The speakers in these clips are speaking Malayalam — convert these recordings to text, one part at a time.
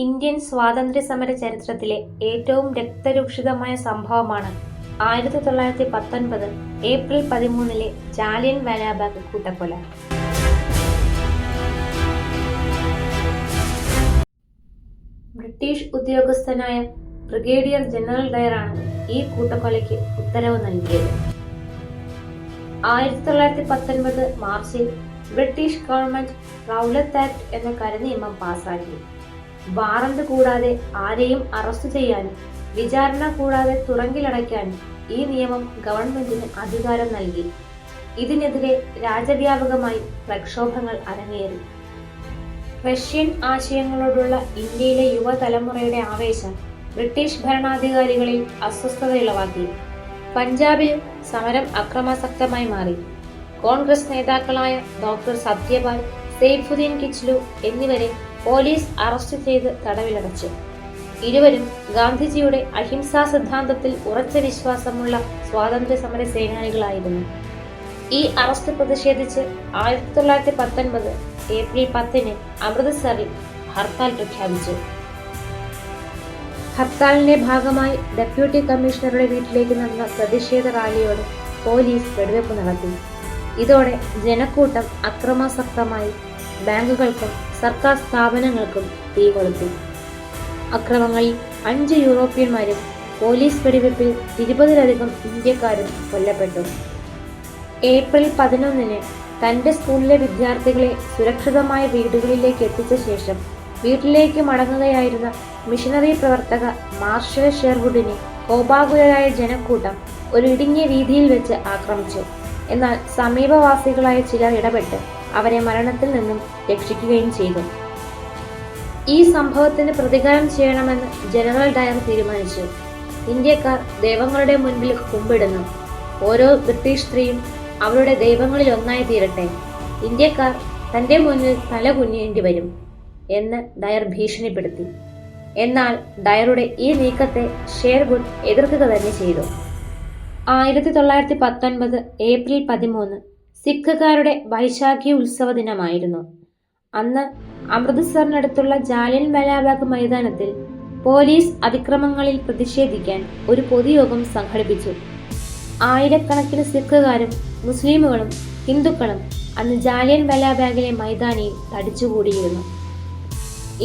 ഇന്ത്യൻ സ്വാതന്ത്ര്യ സമര ചരിത്രത്തിലെ ഏറ്റവും രക്തരൂക്ഷിതമായ സംഭവമാണ് ആയിരത്തി തൊള്ളായിരത്തി പത്തൊൻപത് ഏപ്രിൽ പതിമൂന്നിലെ ജാലിയൻ വാലാബാഗ് കൂട്ടക്കൊല. ബ്രിട്ടീഷ് ഉദ്യോഗസ്ഥനായ ബ്രിഗേഡിയർ ജനറൽ ഡയറാണ് ഈ കൂട്ടക്കൊലയ്ക്ക് ഉത്തരവ് നൽകിയത്. ആയിരത്തി തൊള്ളായിരത്തി പത്തൊൻപത് മാർച്ചിൽ ബ്രിട്ടീഷ് ഗവൺമെന്റ് റൗലത്ത് ആക്ട് എന്ന കരനിയമം പാസാക്കി. വാറന്റ് കൂടാതെ ആരെയും അറസ്റ്റ് ചെയ്യാനും വിചാരണ കൂടാതെ തുറങ്കിലടയ്ക്കാനും ഈ നിയമം ഗവൺമെന്റിന് അധികാരം നൽകി. ഇതിനെതിരെ രാജ്യവ്യാപകമായി പ്രക്ഷോഭങ്ങൾ അരങ്ങേറി. റഷ്യൻ ആശയങ്ങളോടുള്ള ഇന്ത്യയിലെ യുവതലമുറയുടെ ആവേശം ബ്രിട്ടീഷ് ഭരണാധികാരികളിൽ അസ്വസ്ഥത ഇളവാക്കി. പഞ്ചാബിൽ സമരം അക്രമാസക്തമായി മാറി. കോൺഗ്രസ് നേതാക്കളായ ഡോക്ടർ സത്യപാൽ സെയ്ഫുദ്ദീൻ കിച്ലു എന്നിവരെ പോലീസ് അറസ്റ്റ് ചെയ്ത് തടവിലടച്ചു. ഇരുവരും ഗാന്ധിജിയുടെ അഹിംസാ സിദ്ധാന്തത്തിൽ ഉറച്ച വിശ്വാസമുള്ള സ്വാതന്ത്ര്യ സമര സേനാനികളായിരുന്നു. ഈ അറസ്റ്റ് പ്രതിഷേധിച്ച് ആയിരത്തി തൊള്ളായിരത്തി പത്തൊൻപത് ഏപ്രിൽ പത്തിന് അമൃത്സറിൽ ഹർത്താൽ പ്രഖ്യാപിച്ചു. ഹർത്താലിന്റെ ഭാഗമായി ഡെപ്യൂട്ടി കമ്മീഷണറുടെ വീട്ടിലേക്ക് നടന്ന പ്രതിഷേധ റാലിയോട് പോലീസ് വെടിവെപ്പ് നടത്തി. ഇതോടെ ജനക്കൂട്ടം അക്രമാസക്തമായി. ബാങ്കുകൾക്കും സർക്കാർ സ്ഥാപനങ്ങൾക്കും തീ കൊളുത്തി. അക്രമങ്ങളിൽ അഞ്ച് യൂറോപ്യന്മാരും പോലീസ് വെടിവെപ്പിൽ ഇരുപതിലധികം ഇന്ത്യക്കാരും കൊല്ലപ്പെട്ടു. ഏപ്രിൽ പതിനൊന്നിന് തന്റെ സ്കൂളിലെ വിദ്യാർത്ഥികളെ സുരക്ഷിതമായ വീടുകളിലേക്ക് എത്തിച്ച ശേഷം വീട്ടിലേക്ക് മടങ്ങുകയായിരുന്ന മിഷനറി പ്രവർത്തക മാർഷൽ ഷെർവുഡിനെ കോപാകുലരായ ജനക്കൂട്ടം ഒരു ഇടുങ്ങിയ വീതിയിൽ വെച്ച് ആക്രമിച്ചു. എന്നാൽ സമീപവാസികളായ ചിലർ ഇടപെട്ട് അവരെ മരണത്തിൽ നിന്നും രക്ഷിക്കുകയും ചെയ്തു. ഈ സംഭവത്തിന് പ്രതികാരം ചെയ്യണമെന്ന് ജനറൽ ഡയർ തീരുമാനിച്ചു. ഇന്ത്യക്കാർ ദൈവങ്ങളുടെ മുൻപിൽ കുമ്പിടുന്നു. ഓരോ ബ്രിട്ടീഷ് സ്ത്രീയും അവരുടെ ദൈവങ്ങളിൽ ഒന്നായി തീരട്ടെ. ഇന്ത്യക്കാർ തന്റെ മുന്നിൽ തല കുഞ്ഞേണ്ടി വരും എന്ന് ഡയർ ഭീഷണിപ്പെടുത്തി. എന്നാൽ ഡയറുടെ ഈ നീക്കത്തെ ഷെയർവുഡ് എതിർക്കുക തന്നെ ചെയ്തു. ആയിരത്തി തൊള്ളായിരത്തി പത്തൊൻപത് ഏപ്രിൽ പതിമൂന്ന് സിഖുകാരുടെ വൈശാഖി ഉത്സവ ദിനമായിരുന്നു. അന്ന് അമൃത്സറിനടുത്തുള്ള ജാലിയൻ വലാബാഗ് മൈതാനത്തിൽ പോലീസ് അതിക്രമങ്ങളിൽ പ്രതിഷേധിക്കാൻ ഒരു പൊതുയോഗം സംഘടിപ്പിച്ചു. ആയിരക്കണക്കിന് സിഖുകാരും മുസ്ലിമുകളും ഹിന്ദുക്കളും അന്ന് ജാലിയൻ വലാബാഗിലെ മൈതാനിയിൽ തടിച്ചുകൂടിയിരുന്നു.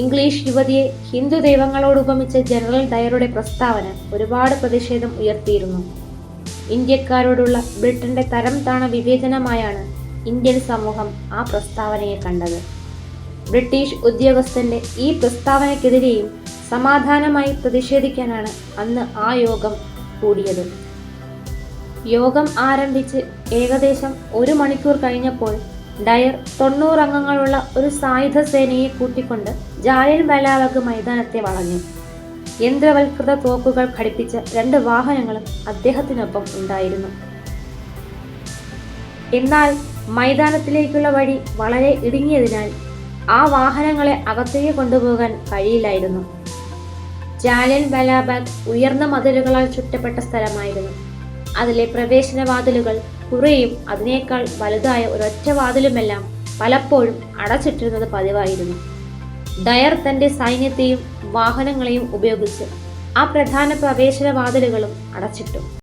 ഇംഗ്ലീഷ് യുവതിയെ ഹിന്ദു ദൈവങ്ങളോടുപമിച്ച ജനറൽ ഡയറുടെ പ്രസ്താവന ഒരുപാട് പ്രതിഷേധം ഉയർത്തിയിരുന്നു. ഇന്ത്യക്കാരോടുള്ള ബ്രിട്ടന്റെ തരം താണ വിവേചനമായാണ് ഇന്ത്യൻ സമൂഹം ആ പ്രസ്താവനയെ കണ്ടത്. ബ്രിട്ടീഷ് ഉദ്യോഗസ്ഥന്റെ ഈ പ്രസ്താവനയ്ക്കെതിരെയും സമാധാനമായി പ്രതിഷേധിക്കാനാണ് അന്ന് ആ യോഗം കൂടിയത്. യോഗം ആരംഭിച്ച് ഏകദേശം ഒരു മണിക്കൂർ കഴിഞ്ഞപ്പോൾ ഡയർ തൊണ്ണൂറ് അംഗങ്ങളുള്ള ഒരു സായുധ സേനയെ കൂട്ടിക്കൊണ്ട് ജാലിയൻ വാലാബാഗ് മൈതാനത്തെ വളഞ്ഞു. യന്ത്രവൽകൃത തോക്കുകൾ ഘടിപ്പിച്ച രണ്ട് വാഹനങ്ങളും അദ്ദേഹത്തിനൊപ്പം ഉണ്ടായിരുന്നു. എന്നാൽ മൈതാനത്തിലേക്കുള്ള വഴി വളരെ ഇടുങ്ങിയതിനാൽ ആ വാഹനങ്ങളെ അകത്തേക്ക് കൊണ്ടുപോകാൻ കഴിയില്ലായിരുന്നു. ജാലിയൻ ബലാബാഗ് ഉയർന്ന മതിലുകളാൽ ചുറ്റപ്പെട്ട സ്ഥലമായിരുന്നു. അതിലെ പ്രവേശന വാതിലുകൾ കുറേയും അതിനേക്കാൾ വലുതായ ഒരൊറ്റ വാതിലുമെല്ലാം പലപ്പോഴും അടച്ചിട്ടിരുന്നത് പതിവായിരുന്നു. ഡയർ തന്റെ സൈന്യത്തെയും വാഹനങ്ങളെയും ഉപയോഗിച്ച് ആ പ്രധാന പ്രവേശന വാതിലുകളും അടച്ചിട്ടു.